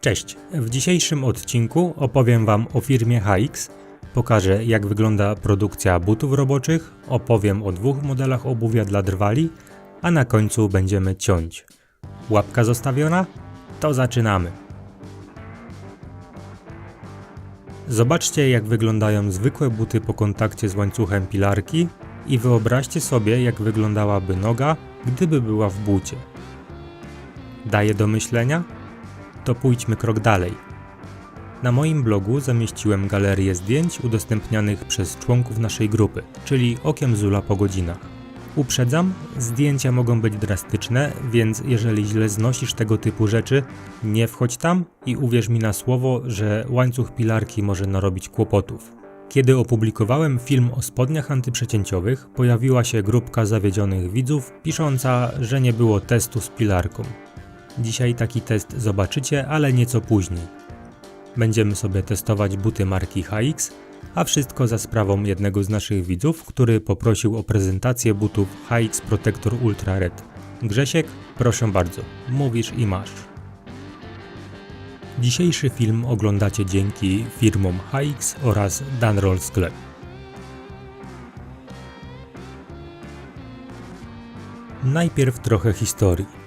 Cześć! W dzisiejszym odcinku opowiem Wam o firmie HX, pokażę jak wygląda produkcja butów roboczych, opowiem o dwóch modelach obuwia dla drwali, a na końcu będziemy ciąć. Łapka zostawiona? To zaczynamy! Zobaczcie jak wyglądają zwykłe buty po kontakcie z łańcuchem pilarki i wyobraźcie sobie jak wyglądałaby noga, gdyby była w bucie. Daje do myślenia? To pójdźmy krok dalej. Na moim blogu zamieściłem galerię zdjęć udostępnianych przez członków naszej grupy, czyli Okiem Zula po godzinach. Uprzedzam, zdjęcia mogą być drastyczne, więc jeżeli źle znosisz tego typu rzeczy, nie wchodź tam i uwierz mi na słowo, że łańcuch pilarki może narobić kłopotów. Kiedy opublikowałem film o spodniach antyprzecięciowych, pojawiła się grupka zawiedzionych widzów pisząca, że nie było testu z pilarką. Dzisiaj taki test zobaczycie, ale nieco później. Będziemy sobie testować buty marki HX, a wszystko za sprawą jednego z naszych widzów, który poprosił o prezentację butów HX Protector Ultra Red. Grzesiek, proszę bardzo, mówisz i masz. Dzisiejszy film oglądacie dzięki firmom HX oraz Danroll Sklep. Najpierw trochę historii.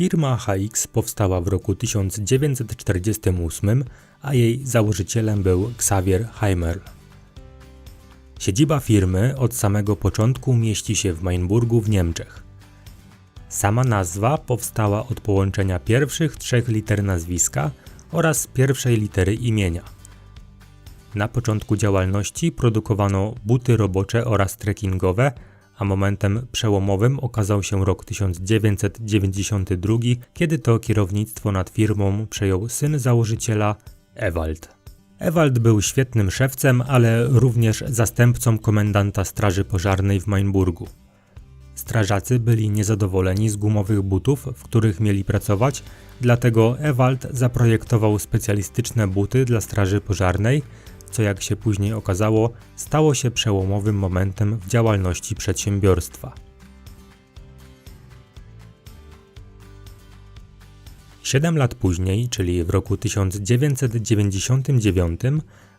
Firma HX powstała w roku 1948, a jej założycielem był Xavier Heimer. Siedziba firmy od samego początku mieści się w Mainburgu w Niemczech. Sama nazwa powstała od połączenia pierwszych trzech liter nazwiska oraz pierwszej litery imienia. Na początku działalności produkowano buty robocze oraz trekkingowe, a momentem przełomowym okazał się rok 1992, kiedy to kierownictwo nad firmą przejął syn założyciela Ewald. Ewald był świetnym szewcem, ale również zastępcą komendanta Straży Pożarnej w Mainburgu. Strażacy byli niezadowoleni z gumowych butów, w których mieli pracować, dlatego Ewald zaprojektował specjalistyczne buty dla Straży Pożarnej, co jak się później okazało, stało się przełomowym momentem w działalności przedsiębiorstwa. Siedem lat później, czyli w roku 1999,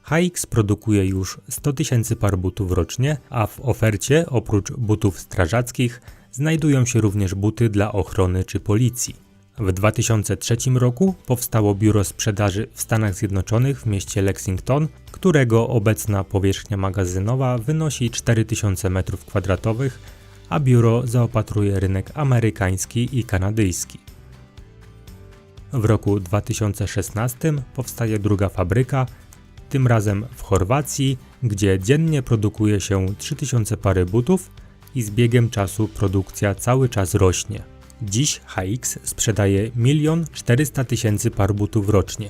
HX produkuje już 100 tysięcy par butów rocznie, a w ofercie oprócz butów strażackich znajdują się również buty dla ochrony czy policji. W 2003 roku powstało biuro sprzedaży w Stanach Zjednoczonych w mieście Lexington, którego obecna powierzchnia magazynowa wynosi 4000 m2, a biuro zaopatruje rynek amerykański i kanadyjski. W roku 2016 powstaje druga fabryka, tym razem w Chorwacji, gdzie dziennie produkuje się 3000 pary butów i z biegiem czasu produkcja cały czas rośnie. Dziś HX sprzedaje 1 400 tysięcy par butów rocznie.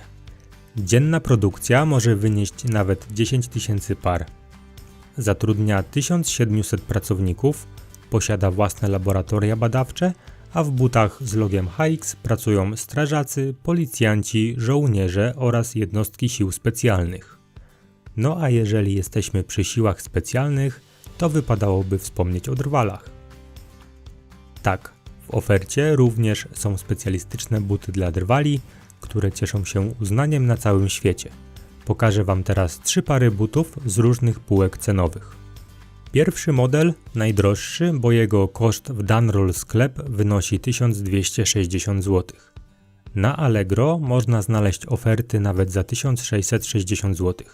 Dzienna produkcja może wynieść nawet 10 tysięcy par. Zatrudnia 1700 pracowników, posiada własne laboratoria badawcze, a w butach z logiem HX pracują strażacy, policjanci, żołnierze oraz jednostki sił specjalnych. No a jeżeli jesteśmy przy siłach specjalnych, to wypadałoby wspomnieć o drwalach. Tak, w ofercie również są specjalistyczne buty dla drwali, które cieszą się uznaniem na całym świecie. Pokażę Wam teraz trzy pary butów z różnych półek cenowych. Pierwszy model, najdroższy, bo jego koszt w Danroll sklep wynosi 1260 zł. Na Allegro można znaleźć oferty nawet za 1660 zł.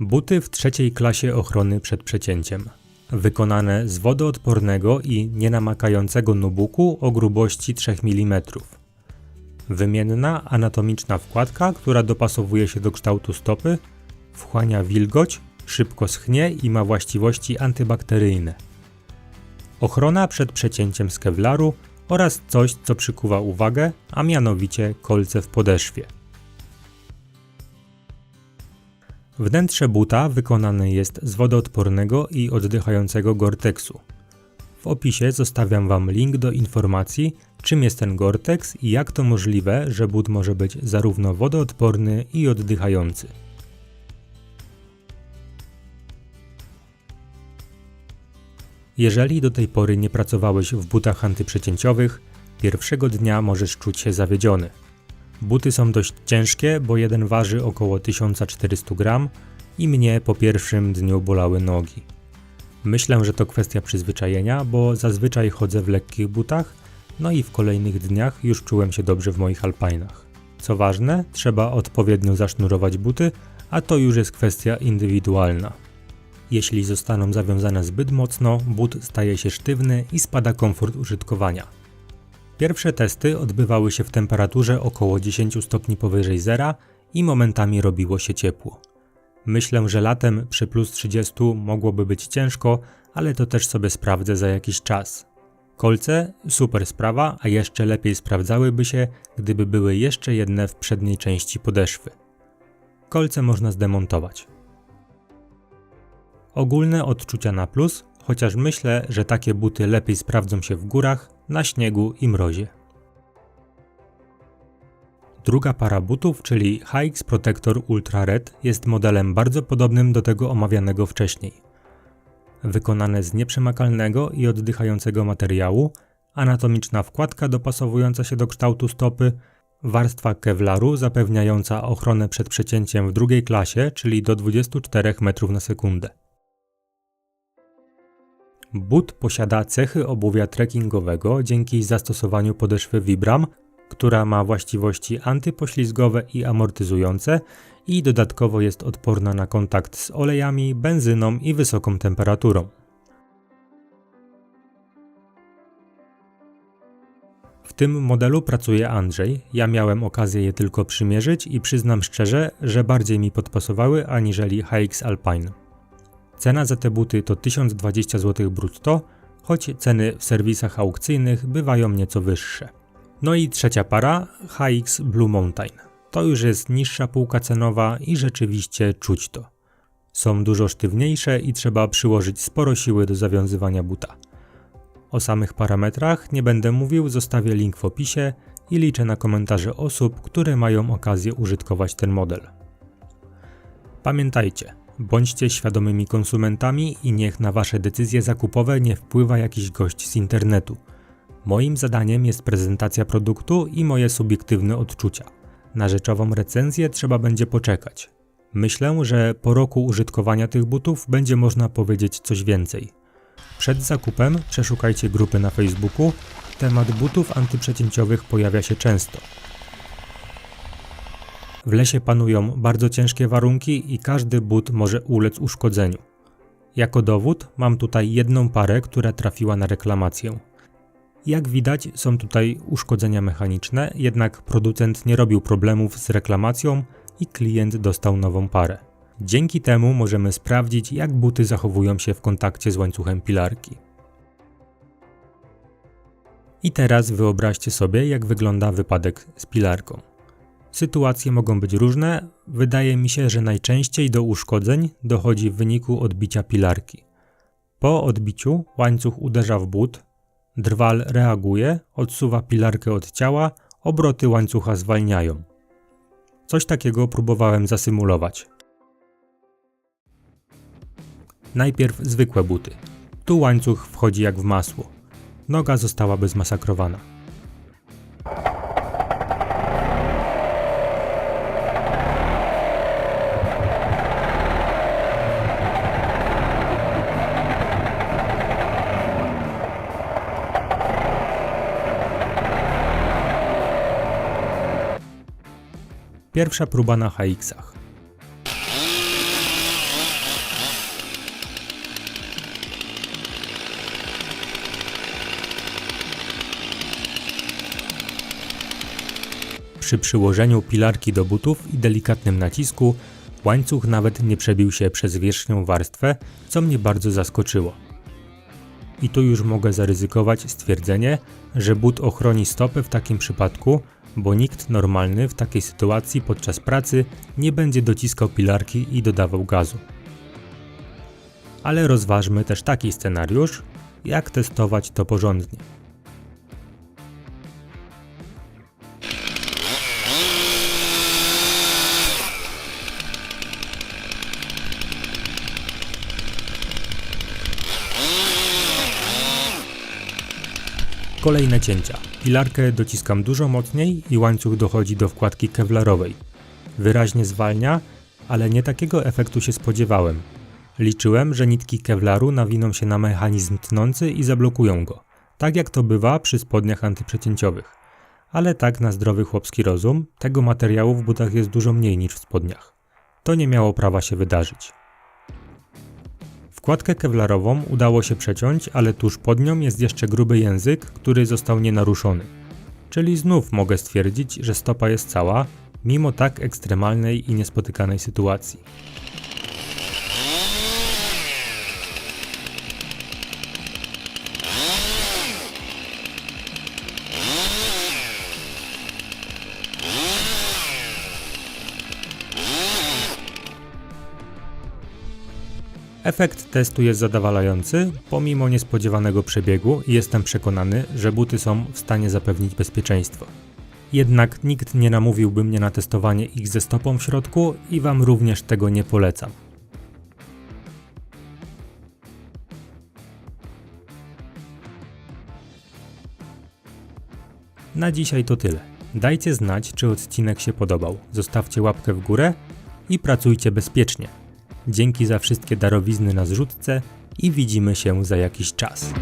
Buty w trzeciej klasie ochrony przed przecięciem wykonane z wodoodpornego i nienamakającego nubuku o grubości 3 mm. Wymienna anatomiczna wkładka, która dopasowuje się do kształtu stopy, wchłania wilgoć, szybko schnie i ma właściwości antybakteryjne. Ochrona przed przecięciem z kevlaru oraz coś, co przykuwa uwagę, a mianowicie kolce w podeszwie. Wnętrze buta wykonane jest z wodoodpornego i oddychającego Gore-Texu. W opisie zostawiam Wam link do informacji, czym jest ten Gore-Tex i jak to możliwe, że but może być zarówno wodoodporny i oddychający. Jeżeli do tej pory nie pracowałeś w butach antyprzecięciowych, pierwszego dnia możesz czuć się zawiedziony. Buty są dość ciężkie, bo jeden waży około 1400 gram i mnie po pierwszym dniu bolały nogi. Myślę, że to kwestia przyzwyczajenia, bo zazwyczaj chodzę w lekkich butach, no i w kolejnych dniach już czułem się dobrze w moich alpinach. Co ważne, trzeba odpowiednio zasznurować buty, a to już jest kwestia indywidualna. Jeśli zostaną zawiązane zbyt mocno, but staje się sztywny i spada komfort użytkowania. Pierwsze testy odbywały się w temperaturze około 10 stopni powyżej zera i momentami robiło się ciepło. Myślę, że latem przy plus 30 mogłoby być ciężko, ale to też sobie sprawdzę za jakiś czas. Kolce super sprawa, a jeszcze lepiej sprawdzałyby się, gdyby były jeszcze jedne w przedniej części podeszwy. Kolce można zdemontować. Ogólne odczucia na plus, chociaż myślę, że takie buty lepiej sprawdzą się w górach, na śniegu i mrozie. Druga para butów, czyli HX Protector Ultra Red, jest modelem bardzo podobnym do tego omawianego wcześniej. Wykonane z nieprzemakalnego i oddychającego materiału, anatomiczna wkładka dopasowująca się do kształtu stopy, warstwa kevlaru zapewniająca ochronę przed przecięciem w drugiej klasie, czyli do 24 metrów na sekundę. But posiada cechy obuwia trekkingowego dzięki zastosowaniu podeszwy Vibram, która ma właściwości antypoślizgowe i amortyzujące i dodatkowo jest odporna na kontakt z olejami, benzyną i wysoką temperaturą. W tym modelu pracuje Andrzej. Ja miałem okazję je tylko przymierzyć i przyznam szczerze, że bardziej mi podpasowały aniżeli HX Alpine. Cena za te buty to 1020 zł brutto, choć ceny w serwisach aukcyjnych bywają nieco wyższe. No i trzecia para, HX Blue Mountain. To już jest niższa półka cenowa i rzeczywiście czuć to. Są dużo sztywniejsze i trzeba przyłożyć sporo siły do zawiązywania buta. O samych parametrach nie będę mówił, zostawię link w opisie i liczę na komentarze osób, które mają okazję użytkować ten model. Pamiętajcie, bądźcie świadomymi konsumentami i niech na wasze decyzje zakupowe nie wpływa jakiś gość z internetu. Moim zadaniem jest prezentacja produktu i moje subiektywne odczucia. Na rzeczową recenzję trzeba będzie poczekać. Myślę, że po roku użytkowania tych butów będzie można powiedzieć coś więcej. Przed zakupem przeszukajcie grupy na Facebooku. Temat butów antyprzecięciowych pojawia się często. W lesie panują bardzo ciężkie warunki i każdy but może ulec uszkodzeniu. Jako dowód mam tutaj jedną parę, która trafiła na reklamację. Jak widać, są tutaj uszkodzenia mechaniczne, jednak producent nie robił problemów z reklamacją i klient dostał nową parę. Dzięki temu możemy sprawdzić, jak buty zachowują się w kontakcie z łańcuchem pilarki. I teraz wyobraźcie sobie, jak wygląda wypadek z pilarką. Sytuacje mogą być różne. Wydaje mi się, że najczęściej do uszkodzeń dochodzi w wyniku odbicia pilarki. Po odbiciu łańcuch uderza w but, drwal reaguje, odsuwa pilarkę od ciała, obroty łańcucha zwalniają. Coś takiego próbowałem zasymulować. Najpierw zwykłe buty. Tu łańcuch wchodzi jak w masło. Noga zostałaby zmasakrowana. Pierwsza próba na HX-ach. Przy przyłożeniu pilarki do butów i delikatnym nacisku łańcuch nawet nie przebił się przez wierzchnią warstwę, co mnie bardzo zaskoczyło. I tu już mogę zaryzykować stwierdzenie, że but ochroni stopę w takim przypadku, bo nikt normalny w takiej sytuacji podczas pracy nie będzie dociskał pilarki i dodawał gazu. Ale rozważmy też taki scenariusz, jak testować to porządnie. Kolejne cięcia. Pilarkę dociskam dużo mocniej i łańcuch dochodzi do wkładki kevlarowej. Wyraźnie zwalnia, ale nie takiego efektu się spodziewałem. Liczyłem, że nitki kevlaru nawiną się na mechanizm tnący i zablokują go, tak jak to bywa przy spodniach antyprzecięciowych. Ale tak na zdrowy chłopski rozum, tego materiału w butach jest dużo mniej niż w spodniach. To nie miało prawa się wydarzyć. Wkładkę kevlarową udało się przeciąć, ale tuż pod nią jest jeszcze gruby język, który został nienaruszony. Czyli znów mogę stwierdzić, że stopa jest cała, mimo tak ekstremalnej i niespotykanej sytuacji. Efekt testu jest zadowalający, pomimo niespodziewanego przebiegu jestem przekonany, że buty są w stanie zapewnić bezpieczeństwo. Jednak nikt nie namówiłby mnie na testowanie ich ze stopą w środku i Wam również tego nie polecam. Na dzisiaj to tyle. Dajcie znać, czy odcinek się podobał. Zostawcie łapkę w górę i pracujcie bezpiecznie. Dzięki za wszystkie darowizny na zrzutce i widzimy się za jakiś czas.